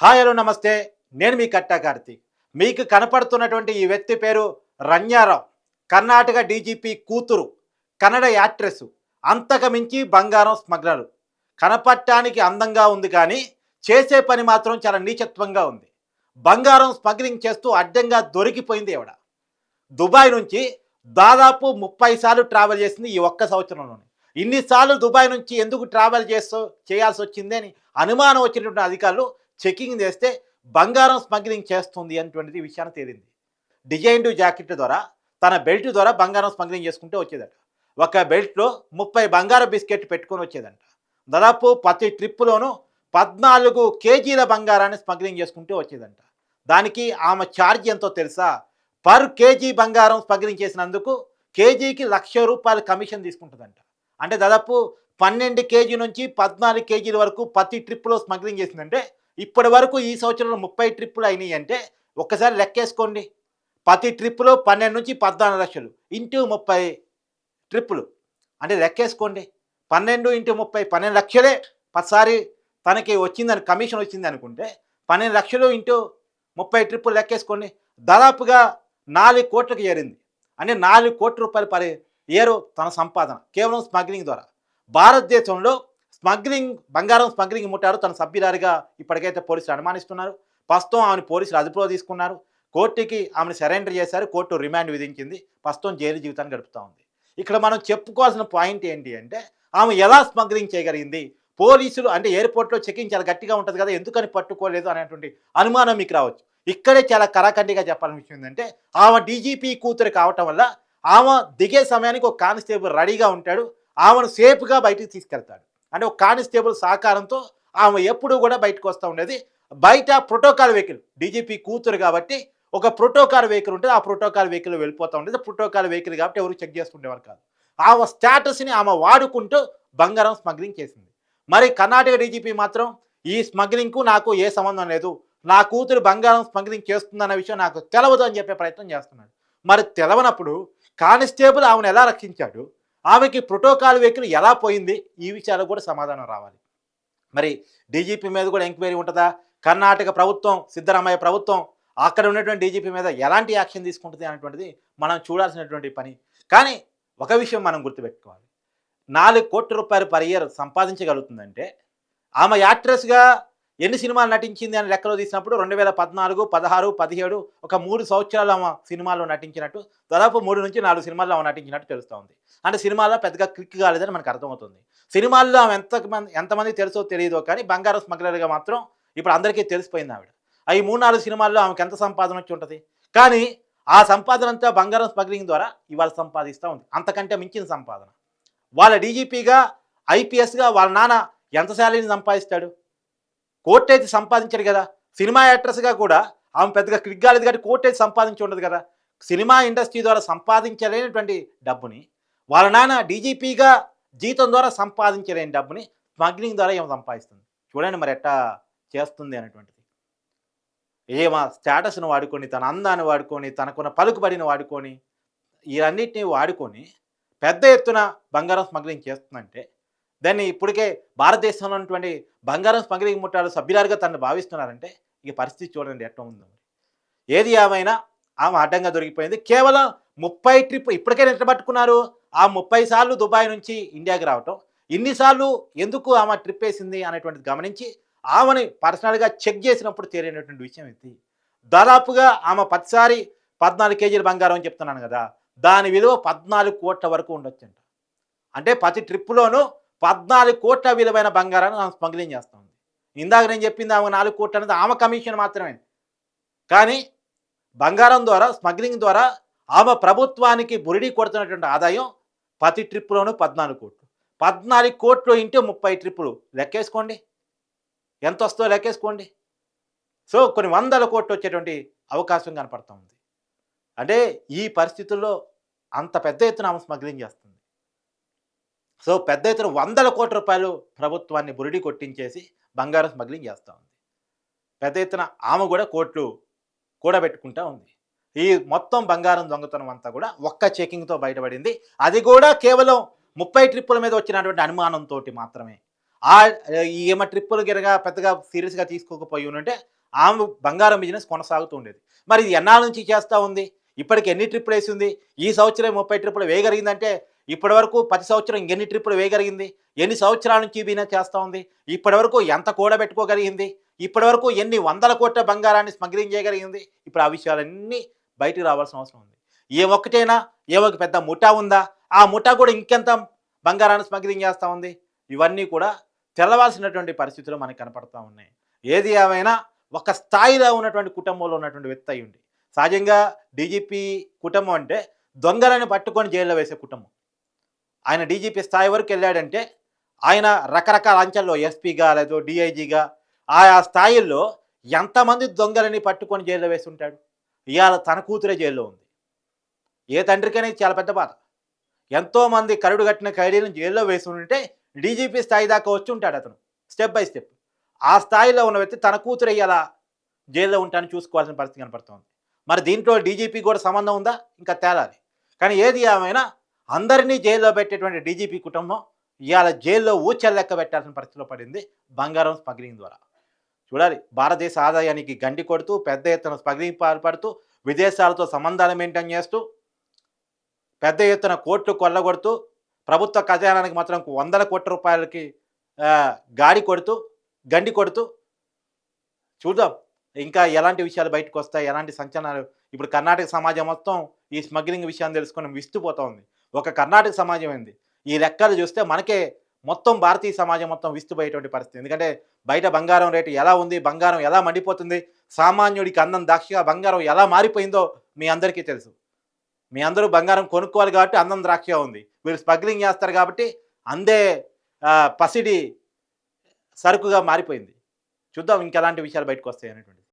Hi hello నమస్తే. నేను మీ కట్టా కార్తీక్ మీకు కనపడుతున్నటువంటి ఈ వ్యక్తి పేరు రంజారావు. కర్ణాటక డీజీపీ కూతురు కన్నడ యాక్ట్రెస్ అంతకు మించి బంగారం స్మగ్లరు. కనపడటానికి అందంగా ఉంది కానీ చేసే పని మాత్రం చాలా నీచత్వంగా ఉంది. బంగారం స్మగ్లింగ్ చేస్తూ అడ్డంగా దొరికిపోయింది ఎవడ? దుబాయ్ నుంచి దాదాపు ముప్పై సార్లు ట్రావెల్ చేసింది ఈ ఒక్క సంవత్సరంలోనే. ఇన్నిసార్లు దుబాయ్ నుంచి ఎందుకు ట్రావెల్ చేస్తూ చేయాల్సి వచ్చింది అని అనుమానం వచ్చినటువంటి అధికారులు చెకింగ్ చేస్తే బంగారం స్మగ్లింగ్ చేస్తుంది అనేటువంటిది విషయాన్ని తేలింది. డిజైన్డ్ జాకెట్ ద్వారా తన బెల్ట్ ద్వారా బంగారం స్మగ్లింగ్ చేసుకుంటూ వచ్చేదట. ఒక బెల్ట్లో ముప్పై బంగారు బిస్కెట్ పెట్టుకొని వచ్చేదంట. దాదాపు ప్రతి ట్రిప్పులోనూ పద్నాలుగు కేజీల బంగారాన్ని స్మగ్లింగ్ చేసుకుంటూ వచ్చేదంట. దానికి ఆమె ఛార్జ్ ఎంతో తెలుసా? పర్ కేజీ బంగారం స్మగ్లింగ్ చేసినందుకు కేజీకి లక్ష రూపాయలు కమిషన్ తీసుకుంటుందంట. అంటే దాదాపు పన్నెండు కేజీ నుంచి పద్నాలుగు కేజీల వరకు ప్రతి ట్రిప్లో స్మగ్లింగ్ చేసిందంటే ఇప్పటి వరకు ఈ సంవత్సరంలో ముప్పై ట్రిప్పులు అయినాయి అంటే ఒక్కసారి లెక్కేసుకోండి. ప్రతి ట్రిప్పులో పన్నెండు నుంచి పద్నాలుగు లక్షలు ఇంటూ ముప్పై ట్రిప్పులు. అంటే లెక్కేసుకోండి. పన్నెండు ఇంటూ ముప్పై పన్నెండు లక్షలే పదిసారి తనకి వచ్చిందని కమిషన్ వచ్చింది అనుకుంటే పన్నెండు లక్షలు ఇంటూ ముప్పై ట్రిప్పులు లెక్కేసుకోండి. దాదాపుగా నాలుగు కోట్లకు చేరింది. అంటే నాలుగు కోట్ల రూపాయలు పరి ఏరు తన సంపాదన కేవలం స్మగ్లింగ్ ద్వారా. భారతదేశంలో స్మగ్లింగ్ బంగారం స్మగ్లింగ్ ముట్టారు తన సభ్యురాలిగా ఇప్పటికైతే పోలీసులు అనుమానిస్తున్నారు. ప్రస్తుతం ఆమెను పోలీసులు అదుపులో తీసుకున్నారు. కోర్టుకి ఆమెను సరెండర్ చేశారు. కోర్టు రిమాండ్ విధించింది. ప్రస్తుతం జైలు జీవితాన్ని గడుపుతూ ఉంది. ఇక్కడ మనం చెప్పుకోవాల్సిన పాయింట్ ఏంటి అంటే ఆమె ఎలా స్మగ్లింగ్ చేయగలిగింది? పోలీసులు అంటే ఎయిర్పోర్ట్లో చెకింగ్ చాలా గట్టిగా ఉంటుంది కదా ఎందుకని పట్టుకోలేదు అనేటువంటి అనుమానం మీకు రావచ్చు. ఇక్కడే చాలా కరాఖండిగా చెప్పాలని విషయం ఏంటంటే ఆమె డీజీపీ కూతురు కావటం వల్ల ఆమె దిగే సమయానికి ఒక కానిస్టేబుల్ రెడీగా ఉంటాడు. ఆమెను సేఫ్గా బయటికి తీసుకెళ్తాడు. అంటే ఒక కానిస్టేబుల్ సహకారంతో ఆమె ఎప్పుడూ కూడా బయటకు వస్తూ ఉండేది. బయట ప్రోటోకాల్ వెహికల్ డీజీపీ కూతురు కాబట్టి ఒక ప్రోటోకాల్ వెహికల్ ఉంటుంది. ఆ ప్రోటోకాల్ వెహికల్ వెళ్ళిపోతూ ఉండేది. ప్రోటోకాల్ వెహికల్ కాబట్టి ఎవరు చెక్ చేస్తుండేవారు కాదు. ఆమె స్టేటస్ని ఆమె వాడుకుంటూ బంగారం స్మగ్లింగ్ చేసింది. మరి కర్ణాటక డీజీపీ మాత్రం ఈ స్మగ్లింగ్కు నాకు ఏ సంబంధం లేదు. నా కూతురు బంగారం స్మగ్లింగ్ చేస్తుందన్న విషయం నాకు తెలవదు అని చెప్పే ప్రయత్నం చేస్తున్నాడు. మరి తెలవనప్పుడు కానిస్టేబుల్ ఆమెను ఎలా రక్షించాడు? ఆమెకి ప్రోటోకాల్ వెహికల్ ఎలా పోయింది? ఈ విషయాలకు కూడా సమాధానం రావాలి. మరి డీజీపీ మీద కూడా ఎంక్వైరీ ఉంటుందా? కర్ణాటక ప్రభుత్వం సిద్ధరామయ్య ప్రభుత్వం అక్కడ ఉన్నటువంటి డీజీపీ మీద ఎలాంటి యాక్షన్ తీసుకుంటుంది అనేటువంటిది మనం చూడాల్సినటువంటి పని. కానీ ఒక విషయం మనం గుర్తుపెట్టుకోవాలి. నాలుగు కోట్ల రూపాయలు పర్ ఇయర్ సంపాదించగలుగుతుందంటే ఆమె యాక్ట్రెస్గా ఎన్ని సినిమాలు నటించింది అని లెక్కలో తీసినప్పుడు రెండు వేల పద్నాలుగు పదహారు పదిహేడు ఒక మూడు సంవత్సరాలు ఆమె సినిమాల్లో నటించినట్టు దాదాపు మూడు నుంచి నాలుగు సినిమాల్లో ఆమె నటించినట్టు తెలుస్తూ ఉంది అంటే సినిమాల్లో పెద్దగా క్లిక్ కాలేదని మనకు అర్థమవుతుంది. సినిమాల్లో ఆమె ఎంతమంది ఎంతమంది తెలుసో తెలియదో కానీ బంగారం స్మగ్లర్గా మాత్రం ఇప్పుడు అందరికీ తెలిసిపోయింది ఆవిడ. ఈ మూడు నాలుగు సినిమాల్లో ఆమెకు ఎంత సంపాదన వచ్చి ఉంటుంది? కానీ ఆ సంపాదన అంతా బంగారం స్మగ్లింగ్ ద్వారా ఇవాళ సంపాదిస్తూ ఉంది. అంతకంటే మించిన సంపాదన. వాళ్ళ డీజీపీగా ఐపీఎస్గా వాళ్ళ నాన్న ఎంత శాలరీని సంపాదిస్తాడు? కోర్టు అయితే సంపాదించాడు కదా. సినిమా యాక్ట్రెస్గా కూడా ఆమె పెద్దగా క్లిక్ కాలేదు కాబట్టి కోర్టు అయితే సంపాదించి ఉండదు కదా. సినిమా ఇండస్ట్రీ ద్వారా సంపాదించలేనటువంటి డబ్బుని వాళ్ళ నాన్న డీజీపీగా జీతం ద్వారా సంపాదించలేని డబ్బుని స్మగ్లింగ్ ద్వారా ఏమో సంపాదిస్తుంది. చూడండి మరి ఎట్టా చేస్తుంది అనేటువంటిది. ఏమా స్టేటస్ను వాడుకొని తన అందాన్ని వాడుకొని తనకున్న పలుకుబడిని వాడుకొని ఇవన్నిటిని వాడుకొని పెద్ద ఎత్తున బంగారం స్మగ్లింగ్ చేస్తుందంటే దాన్ని ఇప్పటికే భారతదేశంలో ఉన్నటువంటి బంగారం పంగిరికి ముట్టాలు సభ్యురాలుగా తనను భావిస్తున్నారంటే ఈ పరిస్థితి చూడండి ఎట్లా ఉందో ఏది ఏమైనా ఆమె అడ్డంగా దొరికిపోయింది. కేవలం ముప్పై ట్రిప్ ఇప్పటికే నిలబట్టుకున్నారు. ఆ ముప్పై సార్లు దుబాయ్ నుంచి ఇండియాకి రావటం. ఇన్నిసార్లు ఎందుకు ఆమె ట్రిప్ వేసింది అనేటువంటిది గమనించి ఆమెని పర్సనల్గా చెక్ చేసినప్పుడు తేలినటువంటి విషయం ఇది. దాదాపుగా ఆమె పదిసారి పద్నాలుగు కేజీల బంగారం అని చెప్తున్నాను కదా. దాని విలువ పద్నాలుగు కోట్ల వరకు ఉండొచ్చంట. అంటే ప్రతి ట్రిప్పులోనూ పద్నాలుగు కోట్ల విలువైన బంగారాన్ని ఆమె స్మగ్లింగ్ చేస్తూ ఉంది ఇందాక నేను చెప్పింది ఆమె నాలుగు కోట్లు అనేది ఆమె కమిషన్ మాత్రమే. కానీ బంగారం ద్వారా స్మగ్లింగ్ ద్వారా ఆమె ప్రభుత్వానికి బురిడి కొడుతున్నటువంటి ఆదాయం ప్రతి ట్రిప్పులోనూ పద్నాలుగు కోట్లు. పద్నాలుగు కోట్లు ఇంటే ముప్పై ట్రిప్పులు లెక్కేసుకోండి. ఎంత వస్తుందో లెక్కేసుకోండి. సో కొన్ని వందల కోట్లు వచ్చేటువంటి అవకాశం కనపడుతుంది అంటే ఈ పరిస్థితుల్లో అంత పెద్ద ఎత్తున ఆమె స్మగ్లింగ్ చేస్తుంది. సో పెద్ద ఎత్తున వందల కోట్ల రూపాయలు ప్రభుత్వాన్ని బురిడి కొట్టించేసి బంగారం స్మగ్లింగ్ చేస్తూ ఉంది. పెద్ద ఎత్తున ఆమె కూడా కోట్లు కూడబెట్టుకుంటూ ఉంది. ఈ మొత్తం బంగారం దొంగతనం అంతా కూడా ఒక్క చెకింగ్తో బయటపడింది. అది కూడా కేవలం ముప్పై ట్రిప్పుల మీద వచ్చినటువంటి అనుమానంతో మాత్రమే. ఆ ఏమ ట్రిప్పులు గిరగా పెద్దగా సీరియస్గా తీసుకోకపోయి ఉంటే ఆమె బంగారం బిజినెస్ కొనసాగుతూ ఉండేది. మరి ఇది ఎన్నాళ్ళ నుంచి చేస్తూ ఉంది? ఇప్పటికి ఎన్ని ట్రిప్పులు వేసింది ఈ సంవత్సరం ముప్పై ట్రిప్పులు వేయగలిగిందంటే ఇప్పటి వరకు ప్రతి సంవత్సరం ఎన్ని ట్రిప్పులు వేయగలిగింది? ఎన్ని సంవత్సరాల నుంచి బీనా చేస్తూ ఉంది? ఇప్పటి వరకు ఎంత కూడబెట్టుకోగలిగింది ఇప్పటి వరకు ఎన్ని వందల కోట్ల బంగారాన్ని స్మగ్లింగ్ చేయగలిగింది? ఇప్పుడు ఆ విషయాలన్నీ బయటికి రావాల్సిన అవసరం ఉంది. ఏ ఒక్కటైనా ఏ ఒక పెద్ద ముఠా ఉందా? ఆ ముఠా కూడా ఇంకెంత బంగారాన్ని స్మగ్లింగ్ చేస్తూ ఉంది? ఇవన్నీ కూడా తెల్లవాల్సినటువంటి పరిస్థితులు మనకు కనపడుతూ ఉన్నాయి. ఏది ఏమైనా ఒక స్థాయిలో ఉన్నటువంటి కుటుంబంలో ఉన్నటువంటి వ్యక్తి అయి సహజంగా డీజీపీ కుటుంబం అంటే దొంగలను పట్టుకొని జైల్లో వేసే కుటుంబం. ఆయన డీజీపీ స్థాయి వరకు వెళ్ళాడంటే ఆయన రకరకాల అంచెల్లో ఎస్పీగా లేదో డిఐజీగా ఆయా స్థాయిల్లో ఎంతమంది దొంగలని పట్టుకొని జైల్లో వేసి ఉంటాడు? ఇవాళ తన కూతురే జైల్లో ఉంది. ఏ తండ్రికైనా ఇది చాలా పెద్ద బాధ. ఎంతోమంది కరుడు కట్టిన ఖైడీలను జైల్లో వేసి ఉంటే డీజీపీ స్థాయి దాకా వచ్చి ఉంటాడు అతను స్టెప్ బై స్టెప్. ఆ స్థాయిలో ఉన్న వ్యక్తి తన కూతురు అయ్యేలా జైల్లో ఉంటాను చూసుకోవాల్సిన పరిస్థితి కనపడుతుంది. మరి దీంట్లో డీజీపీ కూడా సంబంధం ఉందా? ఇంకా తేలాలి. కానీ ఏది ఏమైనా అందరినీ జైల్లో పెట్టేటువంటి డీజీపీ కుటుంబం ఇవాళ జైల్లో ఊచలు లెక్క పెట్టాల్సిన పరిస్థితిలో పడింది బంగారం స్మగ్లింగ్ ద్వారా. చూడాలి భారతదేశ ఆదాయానికి గండి కొడుతూ పెద్ద ఎత్తున స్మగ్లింగ్ పాల్పడుతూ విదేశాలతో సంబంధాలు మెయింటైన్ చేస్తూ పెద్ద ఎత్తున కోట్లు కొల్లగొడుతూ ప్రభుత్వ ఖజానానికి మాత్రం వందల కోట్ల రూపాయలకి గాడి కొడుతూ గండి కొడుతూ చూద్దాం. ఇంకా ఎలాంటి విషయాలు బయటకు వస్తాయి ఎలాంటి సంచలనాలు? ఇప్పుడు కర్ణాటక సమాజం మొత్తం ఈ స్మగ్లింగ్ విషయాన్ని తెలుసుకొని విస్తుపోతూ ఉంది. ఒక కర్ణాటక సమాజం ఏంది? ఈ లెక్కలు చూస్తే మనకే మొత్తం భారతీయ సమాజం మొత్తం విస్తుపోయేటువంటి పరిస్థితి. ఎందుకంటే బయట బంగారం రేటు ఎలా ఉంది? బంగారం ఎలా మండిపోతుంది? సామాన్యుడికి అందం ద్రాక్షగా బంగారం ఎలా మారిపోయిందో మీ అందరికీ తెలుసు. మీ అందరూ బంగారం కొనుక్కోవాలి కాబట్టి అందం ద్రాక్షగా ఉంది. వీళ్ళు స్మగ్లింగ్ చేస్తారు కాబట్టి అందే పసిడి సరుకుగా మారిపోయింది. చూద్దాం ఇంకెలాంటి విషయాలు బయటకు వస్తాయి అనేటువంటి